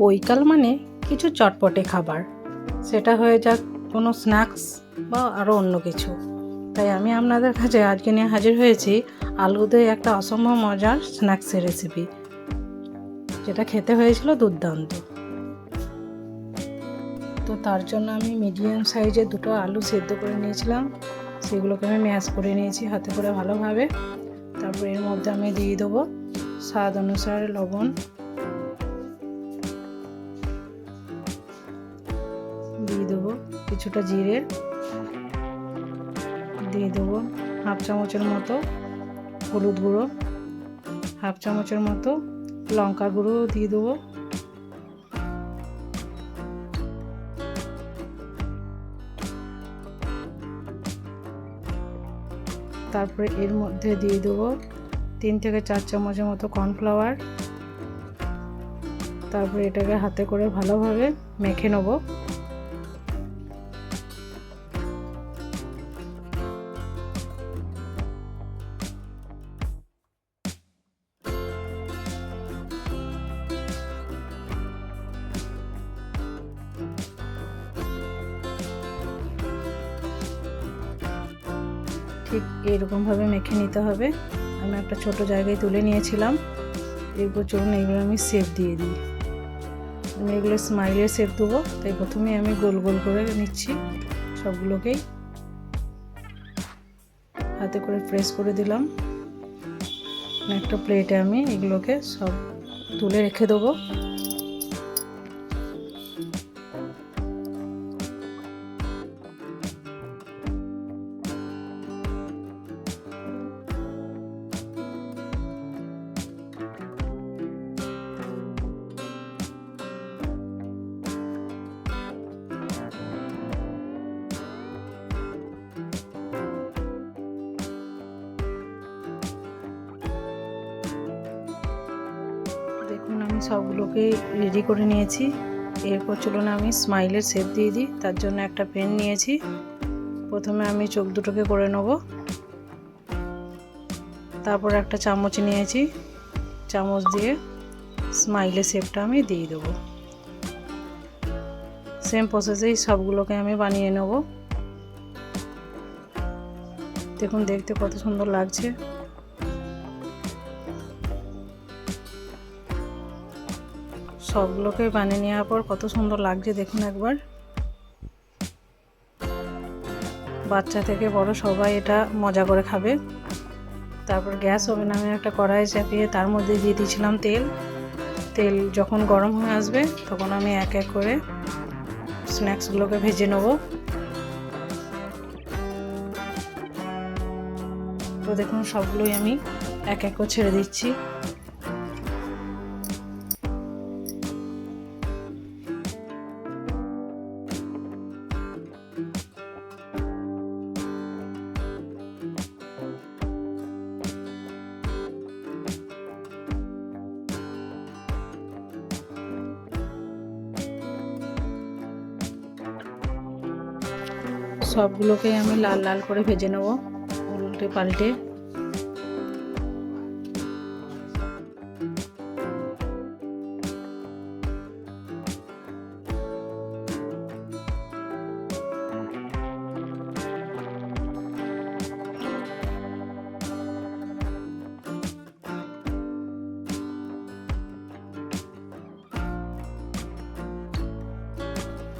বৈকাল মানে কিছু চটপটে খাবার। সেটা হয়ে যাক কোনো স্ন্যাক্স বা আরও অন্য কিছু। তাই আমি আপনাদের কাছে আজকে নিয়ে হাজির হয়েছি আলুতে একটা অসম্ভব মজার স্ন্যাক্সের রেসিপি যেটা খেতে হয়েছিল দুর্দান্ত। তো তার জন্য আমি মিডিয়াম সাইজের দুটো আলু সেদ্ধ করে নিয়েছিলাম। সেগুলোকে আমি ম্যাশ করে নিয়েছি হাতে করে ভালোভাবে। তারপর এর মধ্যে আমি দিয়ে দেবো স্বাদ অনুসারে লবণ কিছুটা জিরে দিয়ে দেবো হাফ চামচের মতো হলুদ গুঁড়ো, হাফ চামচের মতো লঙ্কা গুঁড়ো দিয়ে দেবো। তারপরে এর মধ্যে দিয়ে দেবো তিন থেকে চার চামচের মতো কর্নফ্লাওয়ার। তারপরে এটাকে হাতে করে ভালোভাবে মেখে নেব। ঠিক এরকমভাবে মেখে নিতে হবে। আমি একটা ছোট জায়গায় তুলে নিয়েছিলাম। এরপর চলুন এগুলো আমি সেপ দিয়ে দিই। আমি এগুলো স্মাইলের সেপ দেবো। তাই প্রথমে আমি গোল গোল করে নিচ্ছি সবগুলোকেই। হাতে করে প্রেস করে দিলাম। একটা প্লেটে আমি এগুলোকে সব তুলে রেখে দেবো। সবগুলোকে রেডি করে নিয়েছি। এরপর চলুন আমি স্মাইলের শেপ দিয়ে দিই, তার জন্য একটা পেন নিয়েছি। প্রথমে আমি চোখ দুটোকে করে নেব। তারপর একটা চামচ নিয়েছি। চামচ দিয়ে স্মাইলের শেপটা আমি দিয়ে দেবো। সেম প্রসেসেই সবগুলোকে আমি বানিয়ে নেব। দেখুন, দেখতে কত সুন্দর লাগছে। সবগুলোকে বানিয়ে নেওয়ার পর কত সুন্দর লাগছে দেখুন একবার। বাচ্চা থেকে বড় সবাই এটা মজা করে খাবে। তারপর গ্যাস ওভেন আমি একটা কড়াই চাপিয়ে তার মধ্যে দিয়ে দিয়েছিলাম তেল। তেল যখন গরম হয়ে আসবে তখন আমি এক এক করে স্ন্যাক্সগুলোকে ভেজে নেব। তো দেখুন সবগুলোই আমি এক এক করে ছেড়ে দিচ্ছি। সবগুলোকে আমি লাল লাল করে ভেজে নেব উল্টে পাল্টে।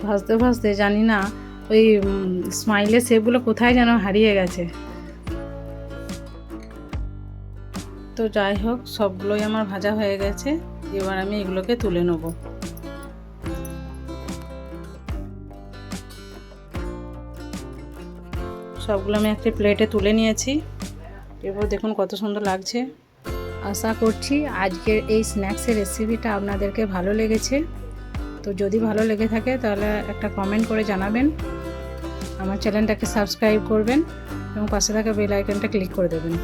ভাজতে ভাজতে জানি না ওই স্মাইলের শেপগুলো কোথায় যেন হারিয়ে গেছে। তো যাই হোক, সবগুলোই আমার ভাজা হয়ে গেছে। এবার আমি এগুলোকে তুলে নেব। সবগুলো আমি একটা প্লেটে তুলে নিয়েছি। এরপর দেখুন কত সুন্দর লাগছে। আশা করছি আজকের এই স্ন্যাক্সের রেসিপিটা আপনাদেরকে ভালো লেগেছে। তো যদি ভালো লেগে থাকে তাহলে একটা কমেন্ট করে জানাবেন। আমার চ্যানেলটাকে সাবস্ক্রাইব করবেন এবং পাশে থাকা বেল আইকনটা ক্লিক করে দেবেন।